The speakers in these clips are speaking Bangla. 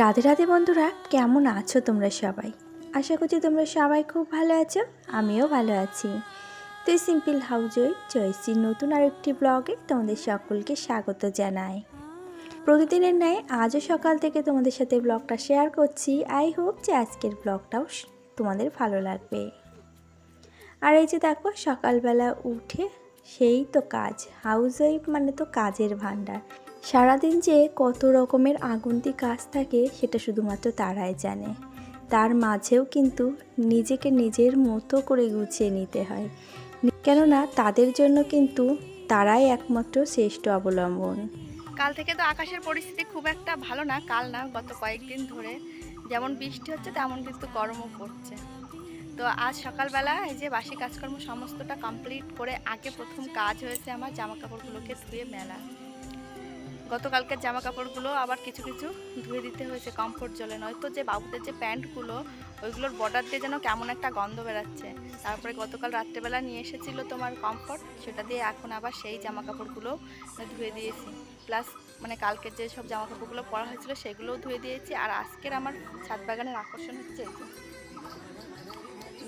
রাধে রাধে বন্ধুরা, কেমন আছো তোমরা সবাই? আশা করছি তোমরা সবাই খুব ভালো আছো, আমিও ভালো আছি। তো সিম্পল হাউজই চয়েসির নতুন আরেকটি ব্লগে তোমাদের সকলকে স্বাগত জানাই। প্রতিদিনের ন্যায় আজও সকাল থেকে তোমাদের সাথে ব্লগটা শেয়ার করছি। আই হোপ যে আজকের ব্লগটাও তোমাদের ভালো লাগবে। আর এই যে দেখো, সকালবেলা উঠে সেই তো কাজ হাউস ওয়াইফ মানে তো কাজের ভাণ্ডার। সারাদিন যে কত রকমের আগুন্তি কাজ থাকে সেটা শুধুমাত্র তারাই জানে। তার মাঝেও কিন্তু নিজেকে নিজের মতো করে গুছিয়ে নিতে হয়। কেননা তাদের জন্য কিন্তু তারাই একমাত্র শ্রেষ্ঠ অবলম্বন। কাল থেকে তো আকাশের পরিস্থিতি খুব একটা ভালো না, কাল না, গত কয়েকদিন ধরে। যেমন বৃষ্টি হচ্ছে, তেমন কিন্তু গরমও পড়ছে। তো আজ সকালবেলা এই যে বাসি কাজকর্ম সমস্তটা কমপ্লিট করে আগে প্রথম কাজ হয়েছে আমার জামা কাপড়গুলোকে ধুয়ে মেলা। গতকালকের জামা কাপড়গুলো আবার কিছু কিছু ধুয়ে দিতে হয়েছে কমফোর্ট জলে। নয়তো যে বাবুদের যে প্যান্টগুলো, ওইগুলোর বর্ডার দিয়ে যেন কেমন একটা গন্ধ বেরাচ্ছে। তারপরে গতকাল রাত্রেবেলা নিয়ে এসেছিল তোমার কমফোর্ট সেটা দিয়ে এখন আবার সেই জামা কাপড়গুলো ধুয়ে দিয়েছি। প্লাস মানে কালকের যে সব জামা কাপড়গুলো পরা হয়েছিল, সেগুলোও ধুয়ে দিয়েছি। আর আজকের আমার ছাদ বাগানের আকর্ষণ হচ্ছে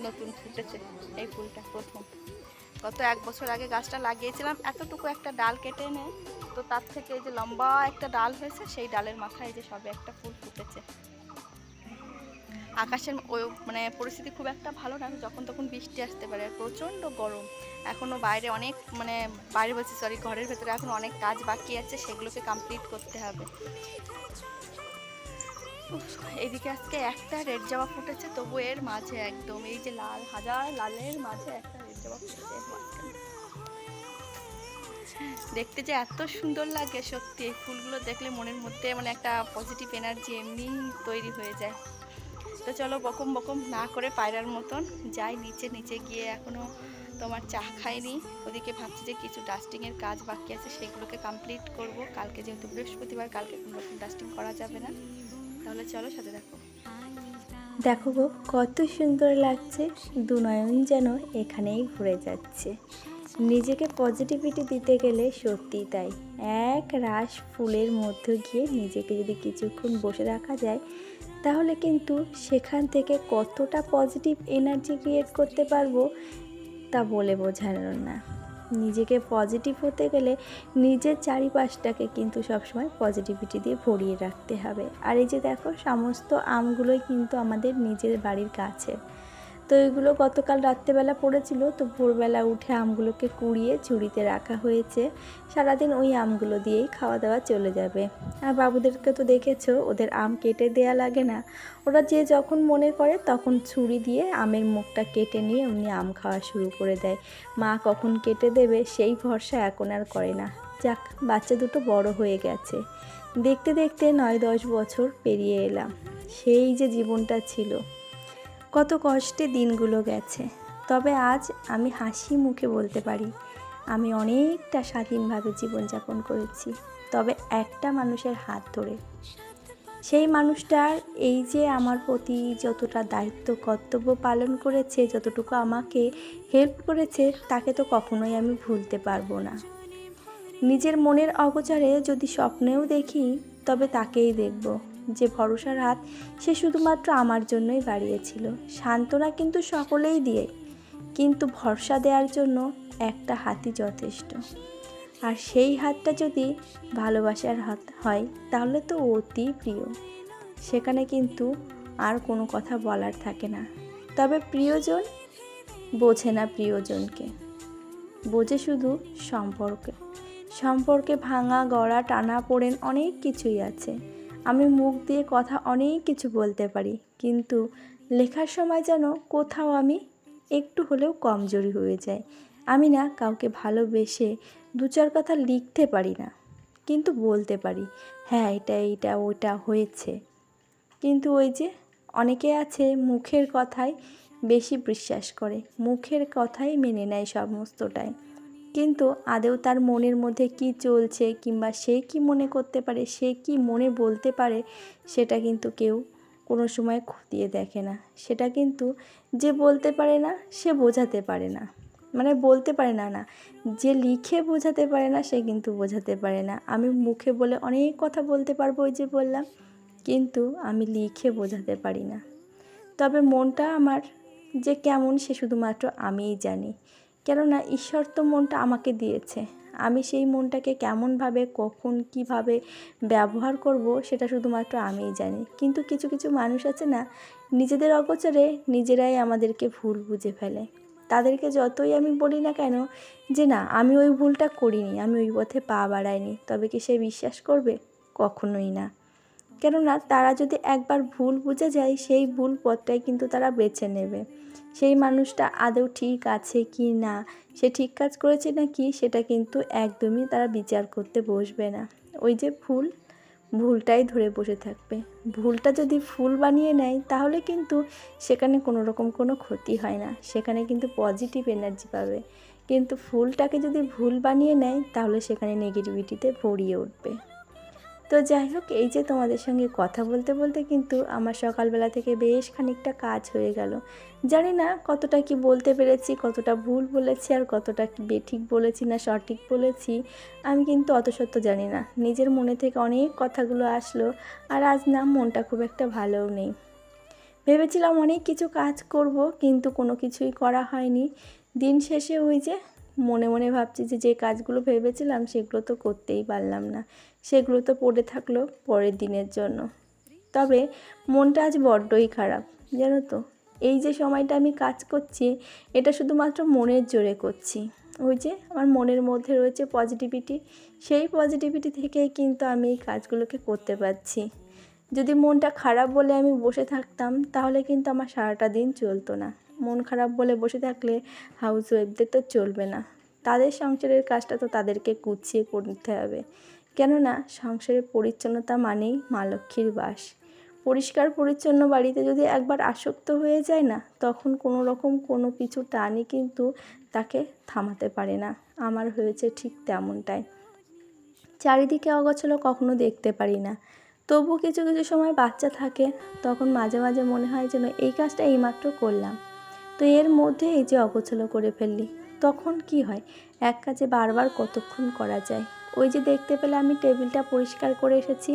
নতুন ফুটেছে এই ফুলটা প্রথম। গত এক বছর আগে গাছটা লাগিয়েছিলাম, এতটুকু একটা ডাল কেটে এনে তো তার থেকে এই যে লম্বা একটা ডাল হয়েছে, সেই ডালের মাথায় যে সবে একটা ফুল ফুটেছে। আকাশের ওই মানে পরিস্থিতি খুব একটা ভালো না, যখন তখন বৃষ্টি আসতে পারে, প্রচণ্ড গরম। এখনও বাইরে অনেক মানে বাইরে বলছি সরি ঘরের ভেতরে এখন অনেক কাজ বাকি আছে, সেগুলোকে কমপ্লিট করতে হবে। এদিকে আজকে একটা রেড জামা ফুটেছে, তবু এর মাঝে একদম এই যে লাল, হাজার লালের মাঝে একটা রেড জামা ফুটেছে দেখতে যে এত সুন্দর লাগে সত্যি, এই ফুলগুলো দেখলে মনের মধ্যে মানে একটা পজিটিভ এনার্জি এমনি তৈরি হয়ে যায়। তো চলো বকম বকম না করে পায়রার মতন যাই, নিচে নিচে গিয়ে এখনও তোমার চা খাইনি। ওদিকে ভাবছি যে কিছু ডাস্টিংয়ের কাজ বাকি আছে, সেগুলোকে কমপ্লিট করব। কালকে যেহেতু বৃহস্পতিবার, কালকে কোনো রকম ডাস্টিং করা যাবে না। তাহলে চলো সাথে দেখো দেখো গো, কত সুন্দর লাগছে, দু নয়ন যেন এখানেই ঘুরে যাচ্ছে। নিজেকে পজিটিভিটি দিতে গেলে সত্যি তাই। এক রাস ফুলের মধ্যে গিয়ে নিজেকে যদি কিছুক্ষণ বসে রাখা যায়, তাহলে কিন্তু সেখান থেকে কতটা পজিটিভ এনার্জি ক্রিয়েট করতে পারব তা বলে বোঝানোর না। নিজেকে পজিটিভ হতে গেলে নিজের চারিপাশটাকে কিন্তু সবসময় পজিটিভিটি দিয়ে ভরিয়ে রাখতে হবে। আর এই যে দেখো, সমস্ত আমগুলোই কিন্তু আমাদের নিজের বাড়ির কাছে। তো এগুলো গতকাল রাত্রেবেলা পড়েছিল। তো ভোরবেলা উঠে আমগুলোকে কুড়িয়ে ঝুড়িতে রাখা হয়েছে। সারাদিন ওই আমগুলো দিয়েই খাওয়া দাওয়া চলে যাবে। আর বাবুদেরকে তো দেখেছ, ওদের আম কেটে দেয়া লাগে না। ওরা যে যখন মনে করে তখন ছুরি দিয়ে আমের মুখটা কেটে নিয়ে এমনি আম খাওয়া শুরু করে দেয়। মা কখন কেটে দেবে সেই ভরসা এখন আর করে না। যাক, বাচ্চা দুটো বড় হয়ে গেছে। দেখতে দেখতে নয় দশ বছর পেরিয়ে এলাম। সেই যে জীবনটা ছিল। কত কষ্টে দিনগুলো গেছে। তবে আজ আমি হাসি মুখে বলতে পারি, আমি অনেকটা স্বাধীনভাবে জীবনযাপন করেছি, তবে একটা মানুষের হাত ধরে। সেই মানুষটার এই যে আমার প্রতি যতটা দায়িত্ব, কর্তব্য পালন করেছে, যতটুকু আমাকে হেল্প করেছে, তাকে তো কখনোই আমি ভুলতে পারব না। নিজের মনের অগোচরে যদি স্বপ্নেও দেখি, তবে তাকেই দেখব। যে ভরসার হাত সে শুধুমাত্র আমার জন্যই বাড়িয়েছিল। সান্ত্বনা কিন্তু সকলেই দিয়ে, কিন্তু ভরসা দেওয়ার জন্য একটা হাতই যথেষ্ট। আর সেই হাতটা যদি ভালোবাসার হাত হয়, তাহলে তো অতি প্রিয়। সেখানে কিন্তু আর কোনো কথা বলার থাকে না। তবে প্রিয়জন বোঝে না প্রিয়জনকে। বোঝে শুধু সম্পর্কে। সম্পর্কে ভাঙা, গড়া, টানা, পোড়েন অনেক কিছুই আছে। আমি মুখ দিয়ে কথা অনেক কিছু বলতে পারি, কিন্তু লেখার সময় যেন কোথাও আমি একটু হলেও কমজোরি হয়ে যায় আমি না কাউকে ভালোবেসে দু চার কথা লিখতে পারি না, কিন্তু বলতে পারি হ্যাঁ এটা, এইটা ওইটা হয়েছে। কিন্তু ওই যে অনেকে আছে মুখের কথায় বেশি বিশ্বাস করে, মুখের কথাই মেনে নেয় সমস্তটাই। কিন্তু আদেও তার মনের মধ্যে কি চলছে কিংবা সে কি মনে করতে পারে, সে কি মনে বলতে পারে, সেটা কিন্তু কেউ কোনো সময় খতিয়ে দেখে না। সেটা কিন্তু যে বলতে পারে না, সে বোঝাতে পারে না। মানে বলতে পারে না না। যে লিখে বোঝাতে পারে না, সে কিন্তু বোঝাতে পারে না। আমি মুখে বলে অনেক কথা বলতে পারব ওই যে বললাম, কিন্তু আমি লিখে বোঝাতে পারি না। তবে মনটা আমার যে কেমন, সে শুধুমাত্র আমিই জানি। কেননা ঈশ্বর তো মনটা আমাকে দিয়েছে। আমি সেই মনটাকে কেমনভাবে, কখন, কীভাবে ব্যবহার করব সেটা শুধুমাত্র আমিই জানি। কিন্তু কিছু কিছু মানুষ আছে না, নিজেদের অগোচরে নিজেরাই আমাদেরকে ভুল বুঝে ফেলে। তাদেরকে যতই আমি বলি না কেন, যে না, আমি ওই ভুলটা করিনি, আমি ওই পথে পা বাড়াইনি, তবে কি সে বিশ্বাস করবে? কখনোই না। কেননা তারা যদি একবার ভুল বুঝে যায়, সেই ভুল পথটাই কিন্তু তারা বেছে নেবে। সেই মানুষটা আদৌ ঠিক আছে কি না, সে ঠিক কাজ করেছে না কি সেটা কিন্তু একদমই তারা বিচার করতে বসবে না। ওই যে ভুল, ভুলটাই ধরে বসে থাকবে। ভুলটা যদি ফুল বানিয়ে নেয়, তাহলে কিন্তু সেখানে কোনো রকম কোনো ক্ষতি হয় না। সেখানে কিন্তু পজিটিভ এনার্জি পাবে। কিন্তু ফুলটাকে যদি ভুল বানিয়ে নেয়, তাহলে সেখানে নেগেটিভিটিতে ভরিয়ে উঠবে। তো যাই হোক, এই যে তোমাদের সঙ্গে কথা বলতে বলতে কিন্তু আমার সকালবেলা থেকে বেশ খানিকটা কাজ হয়ে গেল। জানি না কতটা কি বলতে পেরেছি, কতটা ভুল বলেছি আর কতটা কি বেঠিক বলেছি না সঠিক বলেছি, আমি কিন্তু অত সত্য জানি না। নিজের মনে থেকে অনেক কথাগুলো আসলো আর আজ না মনটা খুব একটা ভালোও নেই। ভেবেছিলাম অনেক কিছু কাজ করব, কিন্তু কোনো কিছুই করা হয়নি। দিন শেষে ওই যে মনে মনে ভাবছি যে যে কাজগুলো ভেবেছিলাম সেগুলো তো করতেই পারলাম না। সেগুলো তো পড়ে থাকল পরের দিনের জন্য। তবে মনটা আজ বড্ডই খারাপ, জানো তো? এই যে সময়টা আমি কাজ করছি, এটা শুধুমাত্র মনের জোরে করছি। ওই যে আমার মনের মধ্যে রয়েছে পজিটিভিটি সেই পজিটিভিটি থেকেই কিন্তু আমি এই কাজগুলোকে করতে পারছি। যদি মনটা খারাপ বলে আমি বসে থাকতাম, তাহলে কিন্তু আমার সারাটা দিন চলতো না। মন খারাপ বলে বসে থাকলে হাউস ওয়াইফদের তো চলবে না। তাদের সংসারের কাজটা তো তাদেরকে গুছিয়ে করতে হবে। কেননা সংসারের পরিচ্ছন্নতা মানেই মা লক্ষ্মীর বাস। পরিষ্কার পরিচ্ছন্ন বাড়িতে যদি একবার আসক্ত হয়ে যায় না, তখন কোনো রকম কোনো কিছু টানই কিন্তু তাকে থামাতে পারে না। আমার হয়েছে ঠিক তেমনটাই। চারিদিকে অগোছলো কখনো দেখতে পারি না। তবু কিছু কিছু সময় বাচ্চা থাকে, তখন মাঝে মাঝে মনে হয় যেন এই কাজটা এইমাত্র করলাম। তো এর মধ্যে এই যে অগোছলো করে ফেললি, তখন কি হয়? এক কাজে বারবার কতক্ষণ করা যায়? ওই যে দেখতে পেলে আমি টেবিলটা পরিষ্কার করে এসেছি,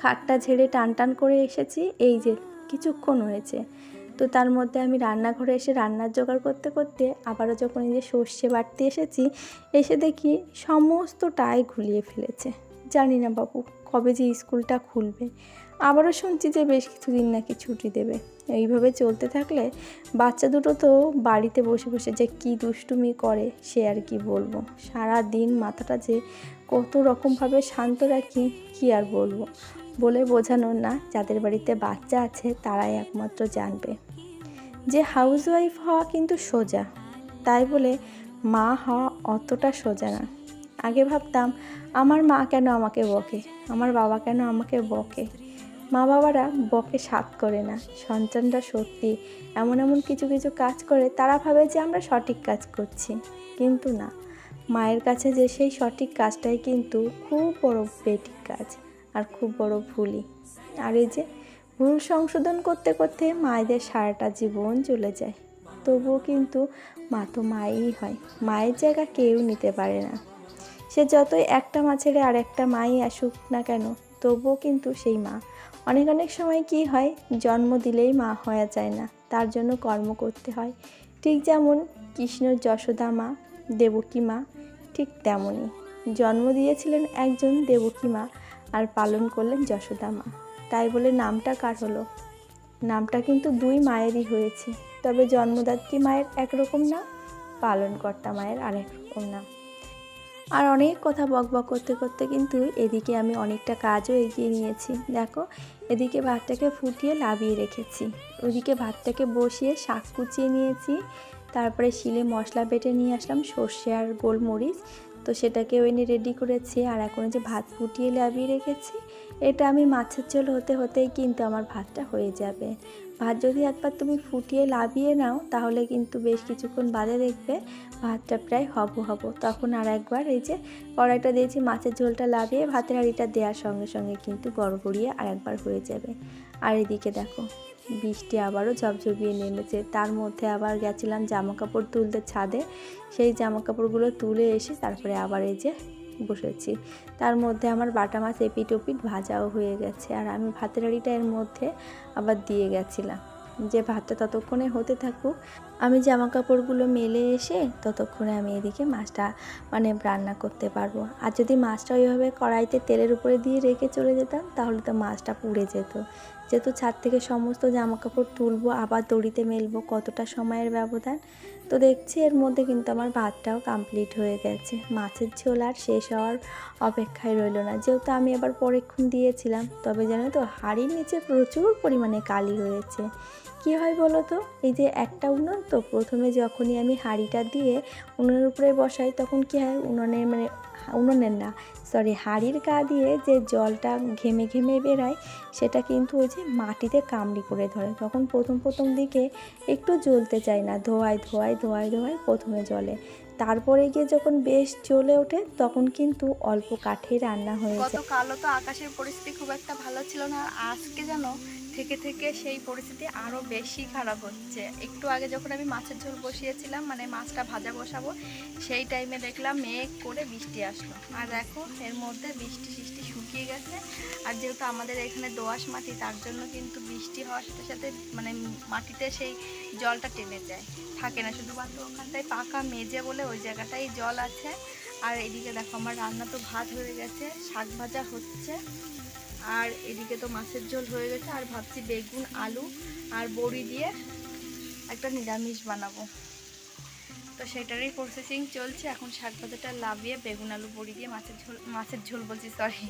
খাটটা ঝেড়ে টান টান করে এসেছি, এই যে কিছুক্ষণ হয়েছে। তো তার মধ্যে আমি রান্নাঘরে এসে রান্নার জোগাড় করতে করতে আবারও যখন এই যে সর্ষে বাটতে এসেছি, এসে দেখি সমস্তটাই ঘুলিয়ে ফেলেছে। জানি না বাবু, কবে যে স্কুলটা খুলবে। আবারও শুনছি যে বেশ কিছুদিন নাকি ছুটি দেবে। এইভাবে চলতে থাকলে বাচ্চা দুটো তো বাড়িতে বসে বসে যে কী দুষ্টুমি করে, সে আর কি বলব? সারা দিন মাথাটা যে কত রকমভাবে শান্ত রাখি, কি আর বলব? বলে বোঝানোর না, যাদের বাড়িতে বাচ্চা আছে তারাই একমাত্র জানবে। যে হাউস ওয়াইফ হওয়া কিন্তু সোজা। তাই বলে মা হওয়া অতটা সোজা না। আগে ভাবতাম, আমার মা কেন আমাকে বকে? আমার বাবা কেন আমাকে বকে? মা বাবারা বকে সাত করে না। সন্তানরা সত্যি এমন এমন কিছু কিছু কাজ করে, তারা ভাবে যে আমরা সঠিক কাজ করছি। কিন্তু না। মায়ের কাছে যে সেই সঠিক কাজটাই কিন্তু খুব বড় বেঠিক কাজ আর খুব বড় ভুলই। আর এই যে ভুল সংশোধন করতে করতে মায়েদের সারাটা জীবন চলে যায়। তবুও কিন্তু মা তো মাই হয়। মায়ের জায়গা কেউ নিতে পারে না। সে যতই একটা মা ছেড়ে আর একটা মাই আসুক না কেন, তবুও কিন্তু সেই মা। অনেক অনেক সময় কি হয়, জন্ম দিলেই মা হওয়া যায় না। তার জন্য কর্ম করতে হয়। ঠিক যেমন কৃষ্ণ যশোদা মা, দেবকী মা ঠিক তেমনই। জন্ম দিয়েছিলেন একজন দেবকী মা আর পালন করলেন যশোদা মা। তাই বলে নামটা কার হলো? নামটা কিন্তু দুই মায়েরই হয়েছে। তবে জন্মদাত্রী মায়ের একরকম নাম পালনকর্তা মায়ের আরেক রকম নাম আর অনেক কথা বক বক করতে করতে কিন্তু এদিকে আমি অনেকটা কাজও এগিয়ে নিয়েছি। দেখো, এদিকে ভাতটাকে ফুটিয়ে লাবিয়ে রেখেছি। ওদিকে ভাতটাকে বসিয়ে শাক কুচিয়ে নিয়েছি। তারপরে শিলে মশলা বেটে নিয়ে আসলাম, সর্ষে আর গোলমরিচ। তো সেটাকে এনে রেডি করেছি আর এখন যে ভাত ফুটিয়ে লাবিয়ে রেখেছি। এটা আমি মাছের ঝোল হতে হতেই কিন্তু আমার ভাতটা হয়ে যাবে। ভাত যদি একবার তুমি ফুটিয়ে লাভিয়ে নাও, তাহলে কিন্তু বেশ কিছুক্ষণ বাদে দেখবে ভাতটা প্রায় হব হব। তখন আর একবার এই যে কড়াইটা দিয়েছি, মাছের ঝোলটা লাবিয়ে ভাতের হাঁড়িটা দেওয়ার সঙ্গে সঙ্গে কিন্তু গড়গড়িয়ে আর একবার হয়ে যাবে। আর এদিকে দেখো বৃষ্টি আবারও ঝপঝপিয়ে নেমেছে। তার মধ্যে আবার গেছিলাম জামা কাপড় তুলতে ছাদে। সেই জামা কাপড়গুলো তুলে এসে তারপরে আবার এই যে বসেছি। তার মধ্যে আমার বাটা মাছ এপিট ওপিট ভাজাও হয়ে গেছে। আর আমি ভাতের হাঁড়িটা এর মধ্যে আবার দিয়ে গেছিলাম। যে ভাতটা ততক্ষণে হতে থাকুক আমি জামা কাপড়গুলো মেলে এসে ততক্ষণে আমি এদিকে মাছটা মানে রান্না করতে পারব। আর যদি মাছটা ওইভাবে কড়াইতে তেলের উপরে দিয়ে রেখে চলে যেতাম, তাহলে তো মাছটা পুড়ে যেত। যেহেতু ছাদ থেকে সমস্ত জামা কাপড় তুলবো, আবার দড়িতে মেলবো, কতটা সময়ের ব্যবধান? তো দেখছি এর মধ্যে কিন্তু আমার ভাতটাও কমপ্লিট হয়ে গেছে। মাছের ঝোল আর শেষ হওয়ার অপেক্ষায় রইল না। যেহেতু আমি আবার পরেক্ষণ দিয়েছিলাম, তবে জানো তো হাড়ির নিচে প্রচুর পরিমাণে কালি হয়েছে। কী হয় বলো তো? এই যে একটা উনুন তো, প্রথমে যখনই আমি হাঁড়িটা দিয়ে উনুনের উপরে বসাই তখন কী হয়? উনুনের মানে উনুনের না সরি হাঁড়ির গা দিয়ে যে জলটা ঘেমে ঘেমে বেরায় সেটা কিন্তু ওই যে মাটিতে কামড়ি করে ধরে। তখন প্রথম প্রথম দিকে একটু জ্বলতে চায় না, ধোয়ায় ধোয়ায় ধোয়ায় ধোয়ায় প্রথমে জলে তারপরে গিয়ে যখন বেশ জ্বলে ওঠে তখন কিন্তু অল্প কাঠেই রান্না হয়ে যায়। তো আকাশের পরিস্থিতি খুব একটা ভালো ছিল না আজকে যেন থেকে থেকে সেই পরিস্থিতি আরও বেশি খারাপ হচ্ছে। একটু আগে যখন আমি মাছের ঝোল বসিয়েছিলাম মানে মাছটা ভাজা বসাবো, সেই টাইমে দেখলাম মেঘ করে বৃষ্টি আসলো। আর দেখো, এর মধ্যে বৃষ্টি সৃষ্টি শুকিয়ে গেছে। আর যেহেতু আমাদের এখানে দোআঁশ মাটি, তার জন্য কিন্তু বৃষ্টি হওয়ার সাথে সাথে মানে মাটিতে সেই জলটা টেনে যায়। থাকে না শুধুমাত্র ওখানটায় পাকা মেজে বলে ওই জায়গাটাই জল আছে। আর এদিকে দেখো, আমার রান্না তো ভাত হয়ে গেছে, শাক ভাজা হচ্ছে। আর এদিকে তো মাছের ঝোল হয়ে গেছে, আর ভাবছি বেগুন, আলু আর বড়ি দিয়ে একটা নিরামিষ বানাবো। তো সেটারই প্রসেসিং চলছে, এখন শাক ভাজাটা লাভিয়ে বেগুন, আলু, বড়ি দিয়ে মাছের ঝোল মাছের ঝোল বলছি সরি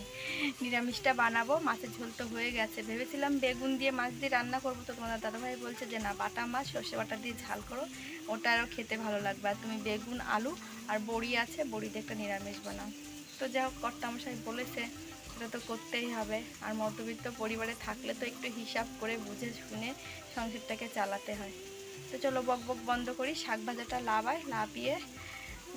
নিরামিষটা বানাবো। মাছের ঝোল তো হয়ে গেছে। ভেবেছিলাম বেগুন দিয়ে মাছ দিয়ে রান্না করব, তো তোমাদের দাদাভাই বলছে যে, না, বাটা মাছ, সর্ষে বাটা দিয়ে ঝাল করো। ওটা আরও খেতে ভালো লাগবে। আর তুমি বেগুন, আলু আর বড়ি আছে, বড়ি দিয়ে একটা নিরামিষ বানাও। তো যাই হোক, কর্তামশাই বলেছে এটা তো করতেই হবে। আর মধ্যবিত্ত পরিবারে থাকলে তো একটু হিসাব করে বুঝে শুনে সংসারটাকে চালাতে হয়। তো চলো বক বক বন্ধ করি, শাক ভাজাটা লাভাই লাভিয়ে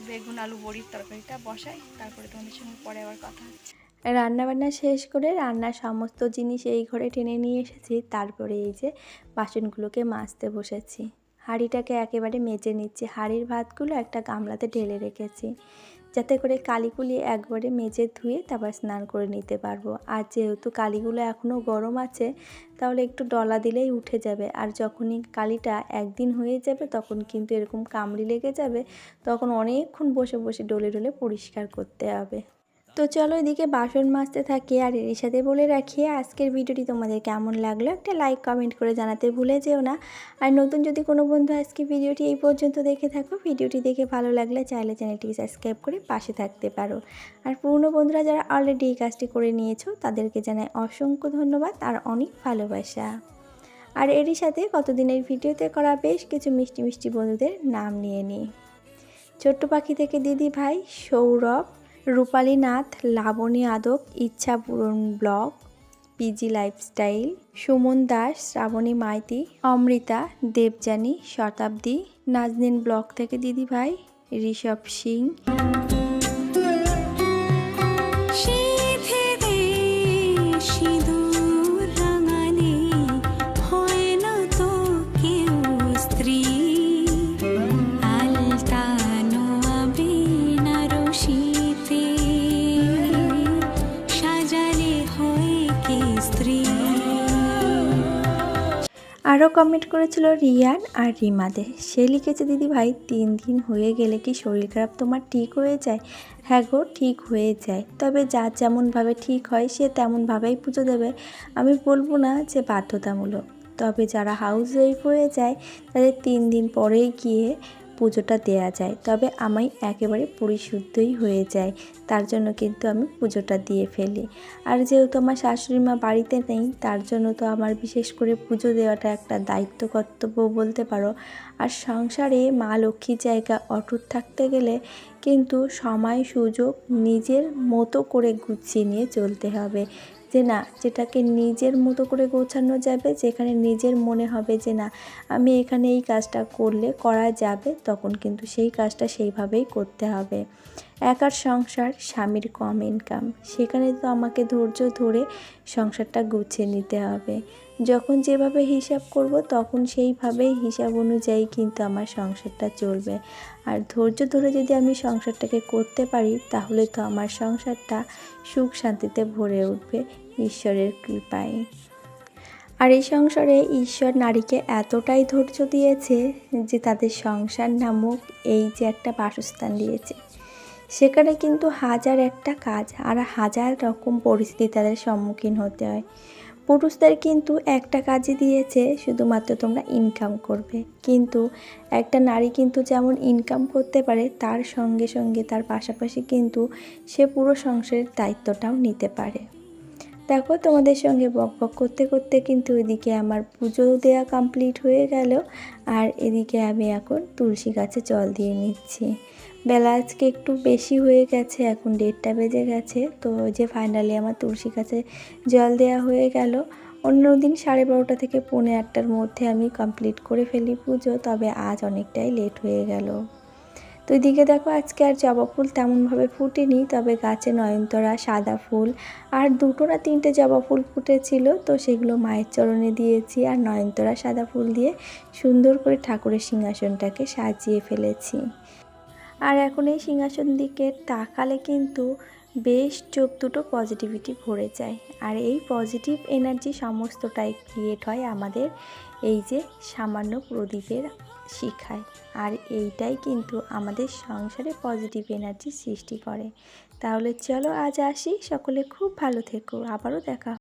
বেগুন, আলু, বড়ির তরকারিটা বসাই, তারপরে তোমাদের সঙ্গে পরে আবার কথা হচ্ছে। রান্না বান্না শেষ করে রান্নার সমস্ত জিনিস এই ঘরে টেনে নিয়ে এসেছি, তারপরে এই যে বাসনগুলোকে মাজতে বসেছি। হাঁড়িটাকে একেবারে মেজে নিচ্ছি, হাঁড়ির ভাতগুলো একটা গামলাতে ঢেলে রেখেছি। যাতে করে কালিগুলি একবারে মেজে ধুয়ে তারপর স্নান করে নিতে পারব। আর যেহেতু কালিগুলো এখনও গরম আছে, তাহলে একটু ডলা দিলেই উঠে যাবে। আর যখনই কালিটা একদিন হয়ে যাবে, তখন কিন্তু এরকম কামড়ি লেগে যাবে, তখন অনেকক্ষণ বসে বসে ডলে ডলে পরিষ্কার করতে হবে। তো চলো এদিকে বাসন মাজতে থাকি আর এর সাথে বলে রাখি, আজকের ভিডিওটি তোমাদের কেমন লাগল একটা লাইক কমেন্ট করে জানাতে ভুলে যেও না। আর নতুন যদি কোনো বন্ধু আজকে ভিডিওটি এই পর্যন্ত দেখে থাকো, ভিডিওটি দেখে ভালো লাগলে চাইলে চ্যানেলটিকে সাবস্ক্রাইব করে পাশে থাকতে পারো। আর পুরনো বন্ধুরা যারা অলরেডি এই কাজটি করে নিয়েছো, তাদেরকে জানাই অসংখ্য ধন্যবাদ আর অনেক ভালোবাসা। আর এরই সাথে কতদিনের ভিডিওতে করা বেশ কিছু মিষ্টি মিষ্টি বন্ধুদের নাম নিয়ে নিই। ছোট্ট পাখি থেকে দিদি ভাই, সৌরভ রূপালী নাথ লাবণী আদক, ইচ্ছা পূরণ blog, PG lifestyle, Suman Das, Srabani Maiti, Amrita, Debjani, Shatabdi, Nazneen blog থেকে দিদি ভাই ঋষভ সিং। আরও কমেন্ট করেছিল রিয়ান আর রিমাদে। সে লিখেছে, দিদি ভাই, তিন দিন হয়ে গেলে কি শরীর খারাপ তোমার ঠিক হয়ে যায়? হ্যাঁ গো, ঠিক হয়ে যায়। তবে যা যেমনভাবে ঠিক হয়, সে তেমনভাবেই পুজো দেবে। আমি বলব না যে বাধ্যতামূলক। তবে যারা হাউস ওয়াইফ হয়ে যায়, তাদের তিন দিন পরেই গিয়ে পুজোটা দেয়া যায়। তবে আমি একেবারে পরিশুদ্ধই হয়ে যায়। তার জন্য কিন্তু আমি পুজোটা দিয়ে ফেলি। আর যেহেতু আমার শাশুড়ি মা বাড়িতে নেই, তার জন্য তো আমার বিশেষ করে পুজো দেওয়াটা একটা দায়িত্ব কর্তব্য বলতে পারো। আর সংসারে মা লক্ষ্মীর জায়গা অটুট থাকতে গেলে কিন্তু সময় সুযোগ নিজের মতো করে গুছিয়ে নিয়ে চলতে হবে। যে না, যেটাকে নিজের মতো করে গোছানো যাবে, যেখানে নিজের মনে হবে যে না, আমি এখানে এই কাজটা করলে করা যাবে, তখন কিন্তু সেই কাজটা সেইভাবেই করতে হবে। একার সংসার, স্বামীর কম ইনকাম সেখানে তো আমাকে ধৈর্য ধরে সংসারটা গুছিয়ে নিতে হবে। যখন যেভাবে হিসাব করব, তখন সেইভাবেই হিসাব অনুযায়ী কিন্তু আমার সংসারটা চলবে। আর ধৈর্য ধরে যদি আমি সংসারটাকে করতে পারি, তাহলে তো আমার সংসারটা সুখ শান্তিতে ভরে উঠবে। ঈশ্বরের কৃপায়। আর এই সংসারে ঈশ্বর নারীকে এতটাই ধৈর্য দিয়েছে যে তাদের সংসার নামক এই যে একটা বাসস্থান দিয়েছে, সেখানে কিন্তু হাজার একটা কাজ আর হাজার রকম পরিস্থিতি তাদের সম্মুখীন হতে হয়। পুরুষদের কিন্তু একটা কাজই দিয়েছে, শুধুমাত্র তোমরা ইনকাম করবে। কিন্তু একটা নারী কিন্তু যেমন ইনকাম করতে পারে, তার সঙ্গে সঙ্গে তার পাশাপাশি কিন্তু সে পুরো সংসারের দায়িত্বটাও নিতে পারে। দেখো তোমাদের সঙ্গে বক বক করতে করতে কিন্তু এদিকে আমার পুজো দেওয়া কমপ্লিট হয়ে গেল আর এদিকে আমি এখন তুলসী গাছে জল দিয়ে নিচ্ছি। বেলা আজকে একটু বেশি হয়ে গেছে, এখন দেড়টা বেজে গেছে, তো যে ফাইনালি আমার তুলসী গাছে জল দেওয়া হয়ে গেল। অন্য দিন সাড়ে বারোটা থেকে পৌনে আটটার মধ্যে আমি কমপ্লিট করে ফেলি পুজো, তবে আজ অনেকটাই লেট হয়ে গেল। তো এদিকে দেখো, আজকে আর জবা ফুল তেমনভাবে ফুটেনি, তবে গাছে নয়নতরা, সাদা ফুল আর দুটো না তিনটে জবা ফুল ফুটেছিল, তো সেগুলো মায়ের চরণে দিয়েছি আর নয়নতরা সাদা ফুল দিয়ে সুন্দর করে ঠাকুরের সিংহাসনটাকে সাজিয়ে ফেলেছি। আর এখন এই সিংহাসন দিকে তাকালে কিন্তু বেশ চোখ দুটো পজিটিভিটি ভরে যায়। আর এই পজিটিভ এনার্জি সমস্তটাই ক্রিয়েট হয় আমাদের এই যে সামান্য প্রদীপের শিখায়। আর এইটাই কিন্তু আমাদের সংসারে পজিটিভ এনার্জি সৃষ্টি করে। তাহলে চলো আজ আসি। সকলে খুব ভালো থেকো। আবারও দেখা